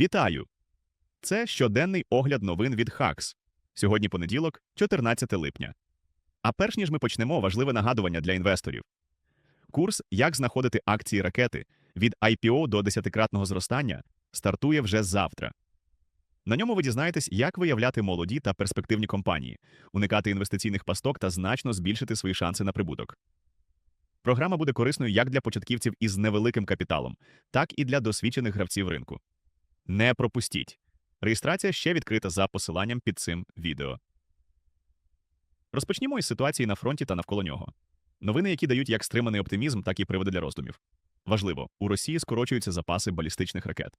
Вітаю! Це щоденний огляд новин від Хакс. Сьогодні понеділок, 14 липня. А перш ніж ми почнемо, важливе нагадування для інвесторів. Курс Як знаходити акції ракети від IPO до десятикратного зростання стартує вже завтра. На ньому ви дізнаєтесь, як виявляти молоді та перспективні компанії, уникати інвестиційних пасток та значно збільшити свої шанси на прибуток. Програма буде корисною як для початківців із невеликим капіталом, так і для досвідчених гравців ринку. Не пропустіть. Реєстрація ще відкрита за посиланням під цим відео. Розпочнімо із ситуації на фронті та навколо нього. Новини, які дають як стриманий оптимізм, так і приводи для роздумів. Важливо, у Росії скорочуються запаси балістичних ракет.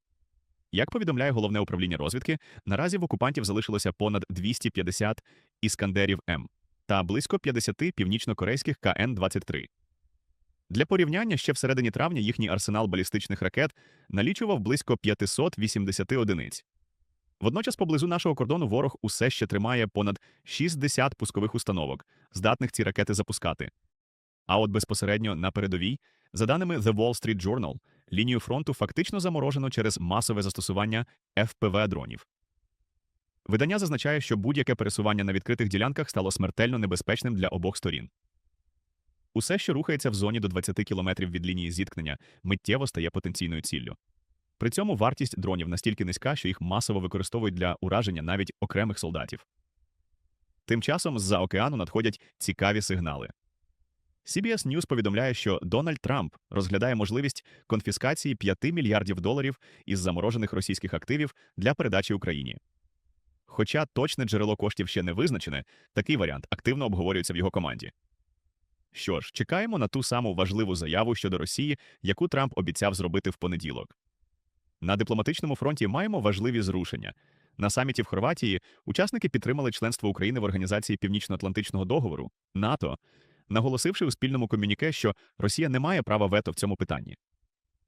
Як повідомляє головне управління розвідки, наразі в окупантів залишилося понад 250 іскандерів М та близько 50 північно-корейських КН-23. Для порівняння ще всередині травня їхній арсенал балістичних ракет налічував близько 580 одиниць. Водночас поблизу нашого кордону ворог усе ще тримає понад 60 пускових установок, здатних ці ракети запускати. А от безпосередньо на передовій, за даними The Wall Street Journal, лінію фронту фактично заморожено через масове застосування FPV-дронів. Видання зазначає, що будь-яке пересування на відкритих ділянках стало смертельно небезпечним для обох сторін. Усе, що рухається в зоні до 20 кілометрів від лінії зіткнення, миттєво стає потенційною ціллю. При цьому вартість дронів настільки низька, що їх масово використовують для ураження навіть окремих солдатів. Тим часом з-за океану надходять цікаві сигнали. CBS News повідомляє, що Дональд Трамп розглядає можливість конфіскації 5 мільярдів доларів із заморожених російських активів для передачі Україні. Хоча точне джерело коштів ще не визначене, такий варіант активно обговорюється в його команді. Що ж, чекаємо на ту саму важливу заяву щодо Росії, яку Трамп обіцяв зробити в понеділок. На дипломатичному фронті маємо важливі зрушення. На саміті в Хорватії учасники підтримали членство України в Організації Північно-Атлантичного договору НАТО, наголосивши у спільному комюніке, що Росія не має права вето в цьому питанні.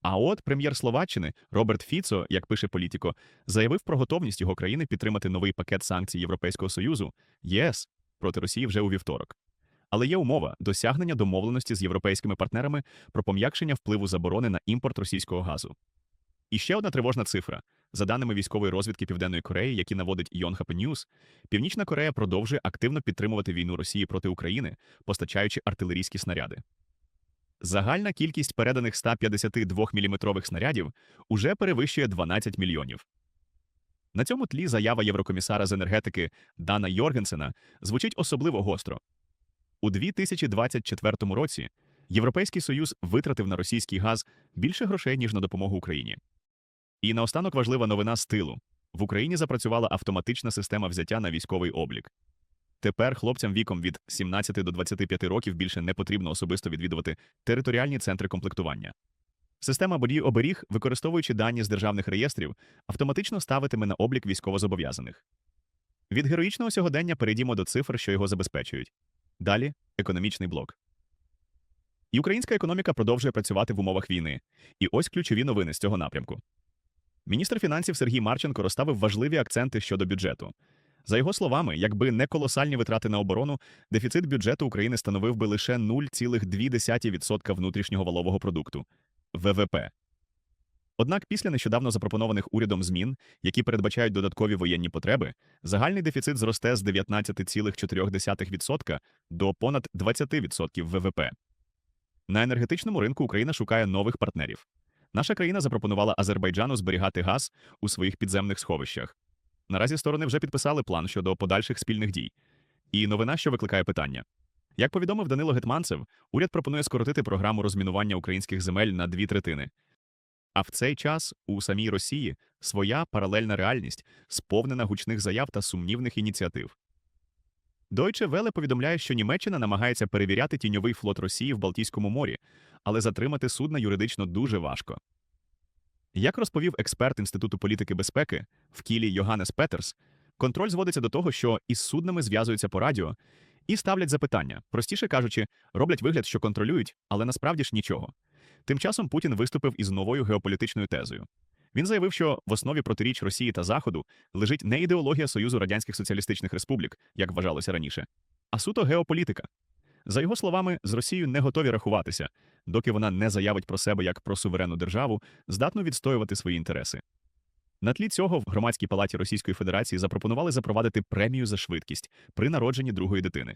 А от прем'єр Словаччини Роберт Фіцо, як пише Політіко, заявив про готовність його країни підтримати новий пакет санкцій Європейського Союзу ЄС проти Росії вже у вівторок. Але є умова досягнення домовленості з європейськими партнерами про пом'якшення впливу заборони на імпорт російського газу. І ще одна тривожна цифра. За даними військової розвідки Південної Кореї, які наводить Yonhap News, Північна Корея продовжує активно підтримувати війну Росії проти України, постачаючи артилерійські снаряди. Загальна кількість переданих 152-мм снарядів уже перевищує 12 мільйонів. На цьому тлі заява єврокомісара з енергетики Дана Йоргенсена звучить особливо гостро. У 2024 році Європейський Союз витратив на російський газ більше грошей, ніж на допомогу Україні. І наостанок важлива новина з тилу. В Україні запрацювала автоматична система взяття на військовий облік. Тепер хлопцям віком від 17 до 25 років більше не потрібно особисто відвідувати територіальні центри комплектування. Система бодій оберіг, використовуючи дані з державних реєстрів, автоматично ставитиме на облік військовозобов'язаних. Від героїчного сьогодення перейдімо до цифр, що його забезпечують. Далі економічний блок. І українська економіка продовжує працювати в умовах війни. І ось ключові новини з цього напрямку. Міністр фінансів Сергій Марченко розставив важливі акценти щодо бюджету. За його словами, якби не колосальні витрати на оборону, дефіцит бюджету України становив би лише 0,2% внутрішнього валового продукту ВВП. Однак після нещодавно запропонованих урядом змін, які передбачають додаткові воєнні потреби, загальний дефіцит зросте з 19,4% до понад 20% ВВП. На енергетичному ринку Україна шукає нових партнерів. Наша країна запропонувала Азербайджану зберігати газ у своїх підземних сховищах. Наразі сторони вже підписали план щодо подальших спільних дій. І новина, що викликає питання. Як повідомив Данило Гетманцев, уряд пропонує скоротити програму розмінування українських земель на дві третини. А в цей час у самій Росії своя паралельна реальність, сповнена гучних заяв та сумнівних ініціатив. Deutsche Welle повідомляє, що Німеччина намагається перевіряти тіньовий флот Росії в Балтійському морі, але затримати судна юридично дуже важко. Як розповів експерт Інституту політики безпеки в Кілі Йоганнес Петерс, контроль зводиться до того, що із суднами зв'язуються по радіо і ставлять запитання, простіше кажучи, роблять вигляд, що контролюють, але насправді ж нічого. Тим часом Путін виступив із новою геополітичною тезою. Він заявив, що в основі протиріч Росії та Заходу лежить не ідеологія Союзу Радянських Соціалістичних Республік, як вважалося раніше, а суто геополітика. За його словами, з Росією не готові рахуватися, доки вона не заявить про себе як про суверенну державу, здатну відстоювати свої інтереси. На тлі цього в громадській палаті Російської Федерації запропонували запровадити премію за швидкість при народженні другої дитини.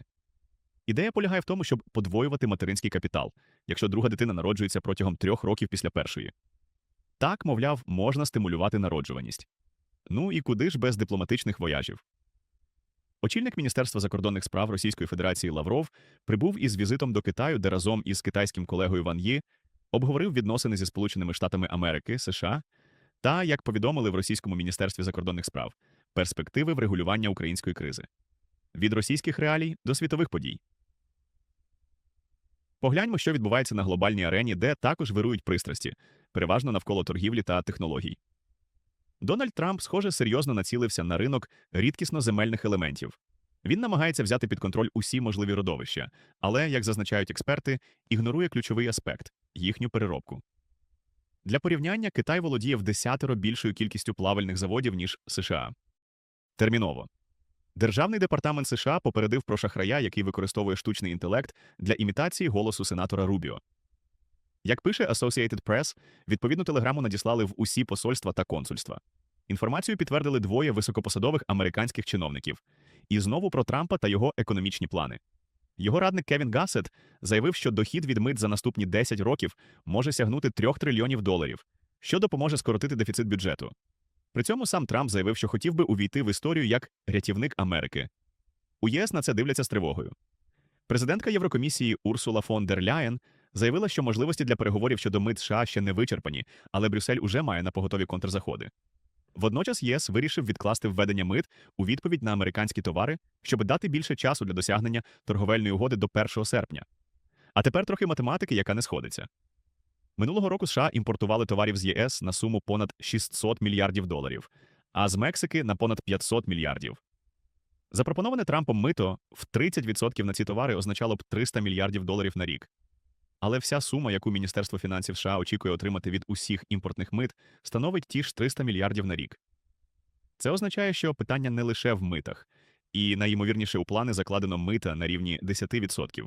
Ідея полягає в тому, щоб подвоювати материнський капітал, якщо друга дитина народжується протягом трьох років після першої. Так, мовляв, можна стимулювати народжуваність. Ну і куди ж без дипломатичних вояжів? Очільник Міністерства закордонних справ Російської Федерації Лавров прибув із візитом до Китаю, де разом із китайським колегою Ван Ї обговорив відносини зі Сполученими Штатами Америки, США та, як повідомили в Російському міністерстві закордонних справ, перспективи врегулювання української кризи від російських реалій до світових подій. Погляньмо, що відбувається на глобальній арені, де також вирують пристрасті, переважно навколо торгівлі та технологій. Дональд Трамп, схоже, серйозно націлився на ринок рідкісно земельних елементів. Він намагається взяти під контроль усі можливі родовища, але, як зазначають експерти, ігнорує ключовий аспект їхню переробку. Для порівняння Китай володіє в десятеро більшою кількістю плавальних заводів, ніж США. Терміново. Державний департамент США попередив про шахрая, який використовує штучний інтелект для імітації голосу сенатора Рубіо. Як пише Associated Press, відповідну телеграму надіслали в усі посольства та консульства. Інформацію підтвердили двоє високопосадових американських чиновників. І знову про Трампа та його економічні плани. Його радник Кевін Гассет заявив, що дохід від мит за наступні 10 років може сягнути 3 трильйонів доларів, що допоможе скоротити дефіцит бюджету. При цьому сам Трамп заявив, що хотів би увійти в історію як рятівник Америки. У ЄС на це дивляться з тривогою. Президентка Єврокомісії Урсула фон дер Ляєн заявила, що можливості для переговорів щодо мит США ще не вичерпані, але Брюссель уже має на поготові контрзаходи. Водночас ЄС вирішив відкласти введення мит у відповідь на американські товари, щоб дати більше часу для досягнення торговельної угоди до 1 серпня. А тепер трохи математики, яка не сходиться. Минулого року США імпортували товарів з ЄС на суму понад 600 мільярдів доларів, а з Мексики на понад 500 мільярдів. Запропоноване Трампом мито в 30% на ці товари означало б 300 мільярдів доларів на рік. Але вся сума, яку Міністерство фінансів США очікує отримати від усіх імпортних мит, становить ті ж 300 мільярдів на рік. Це означає, що питання не лише в митах, і найімовірніше у плани закладено мита на рівні 10%.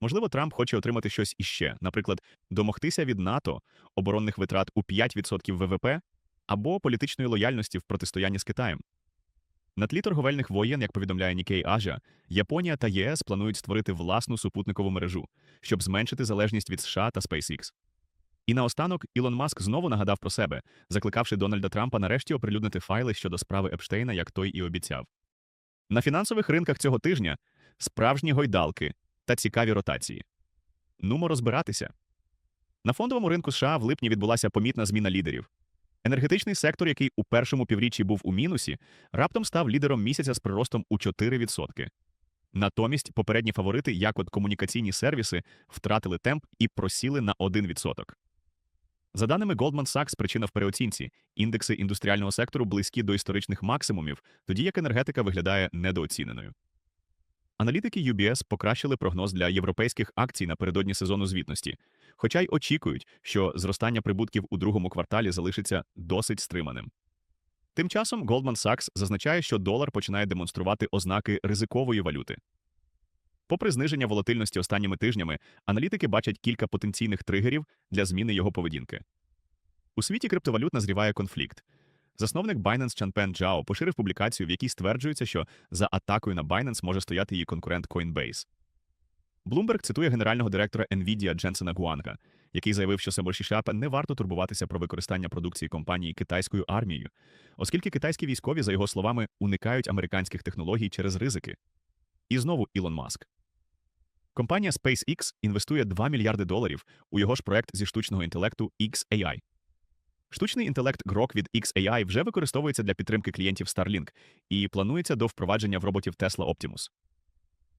Можливо, Трамп хоче отримати щось іще, наприклад, домогтися від НАТО оборонних витрат у 5% ВВП або політичної лояльності в протистоянні з Китаєм. На тлі торговельних воєн, як повідомляє Нікей Ажа, Японія та ЄС планують створити власну супутникову мережу, щоб зменшити залежність від США та SpaceX. І наостанок Ілон Маск знову нагадав про себе, закликавши Дональда Трампа нарешті оприлюднити файли щодо справи Епштейна, як той і обіцяв. На фінансових ринках цього тижня справжні гойдалки та цікаві ротації. Нумо розбиратися. На фондовому ринку США в липні відбулася помітна зміна лідерів. Енергетичний сектор, який у першому півріччі був у мінусі, раптом став лідером місяця з приростом у 4%. Натомість попередні фаворити, як от комунікаційні сервіси, втратили темп і просіли на 1%. За даними Goldman Sachs, причина в переоцінці індекси індустріального сектору близькі до історичних максимумів, тоді як енергетика виглядає недооціненою. Аналітики UBS покращили прогноз для європейських акцій напередодні сезону звітності, хоча й очікують, що зростання прибутків у другому кварталі залишиться досить стриманим. Тим часом Goldman Sachs зазначає, що долар починає демонструвати ознаки ризикової валюти. Попри зниження волатильності останніми тижнями, аналітики бачать кілька потенційних тригерів для зміни його поведінки. У світі криптовалют назріває конфлікт. Засновник Binance Чанпен Джао поширив публікацію, в якій стверджується, що за атакою на Binance може стояти її конкурент Coinbase. Bloomberg цитує генерального директора NVIDIA Дженсена Гуанга, який заявив, що Себорші Шапа не варто турбуватися про використання продукції компанії китайською армією, оскільки китайські військові, за його словами, уникають американських технологій через ризики. І знову Ілон Маск. Компанія SpaceX інвестує 2 мільярди доларів у його ж проект зі штучного інтелекту XAI. Штучний інтелект Grok від XAI вже використовується для підтримки клієнтів Starlink і планується до впровадження в роботів Tesla Optimus.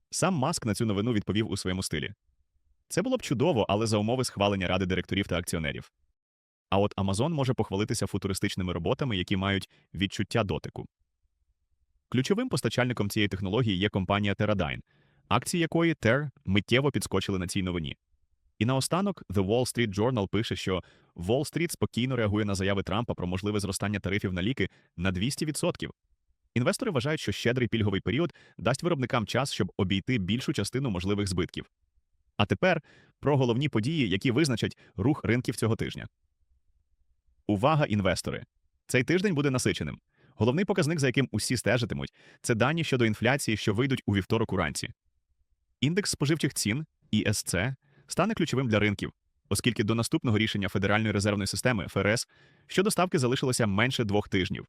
Сам Маск на цю новину відповів у своєму стилі. Це було б чудово, але за умови схвалення ради директорів та акціонерів. А от Amazon може похвалитися футуристичними роботами, які мають відчуття дотику. Ключовим постачальником цієї технології є компанія Teradyne, акції якої Ter миттєво підскочили на цій новині. І наостанок The Wall Street Journal пише, що Street спокійно реагує на заяви Трампа про можливе зростання тарифів на ліки на 200%. Інвестори вважають, що щедрий пільговий період дасть виробникам час, щоб обійти більшу частину можливих збитків. А тепер про головні події, які визначать рух ринків цього тижня. Увага, інвестори! Цей тиждень буде насиченим. Головний показник, за яким усі стежитимуть, це дані щодо інфляції, що вийдуть у вівторок уранці. Індекс споживчих цін ІСЦ стане ключовим для ринків, оскільки до наступного рішення Федеральної резервної системи ФРС щодо ставки залишилося менше двох тижнів.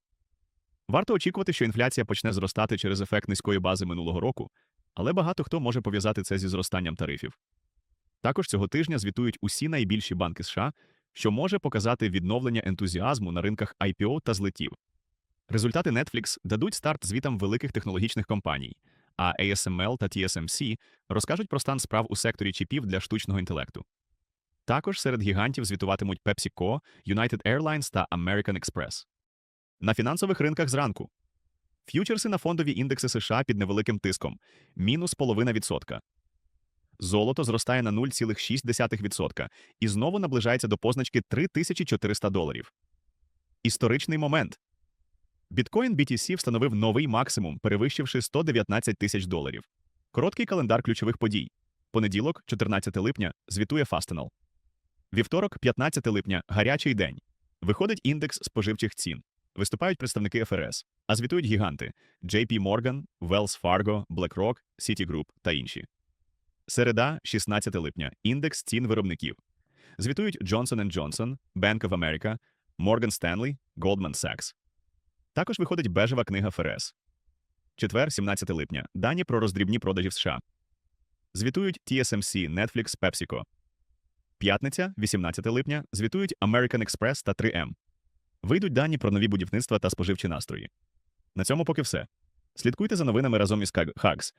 Варто очікувати, що інфляція почне зростати через ефект низької бази минулого року, але багато хто може пов'язати це зі зростанням тарифів. Також цього тижня звітують усі найбільші банки США, що може показати відновлення ентузіазму на ринках IPO та злетів. Результати Netflix дадуть старт звітам великих технологічних компаній, а ASML та TSMC розкажуть про стан справ у секторі чіпів для штучного інтелекту. Також серед гігантів звітуватимуть PepsiCo, United Airlines та American Express. На фінансових ринках зранку. Ф'ючерси на фондові індекси США під невеликим тиском мінус половина відсотка. Золото зростає на 0,6% і знову наближається до позначки 3400 доларів. Історичний момент. Біткоін BTC встановив новий максимум, перевищивши 119 тисяч доларів. Короткий календар ключових подій. Понеділок, 14 липня, звітує Fastenal. Вівторок, 15 липня, гарячий день. Виходить індекс споживчих цін. Виступають представники ФРС, а звітують гіганти JP Morgan, Wells Fargo, BlackRock, Citigroup та інші. Середа, 16 липня, індекс цін виробників. Звітують Johnson Johnson, Bank of America, Morgan Stanley, Goldman Sachs. Також виходить бежева книга ФРС. Четвер, 17 липня. Дані про роздрібні продажі в США. Звітують TSMC, Netflix, PepsiCo. П'ятниця, 18 липня. Звітують American Express та 3M. Вийдуть дані про нові будівництва та споживчі настрої. На цьому поки все. Слідкуйте за новинами разом із Hags,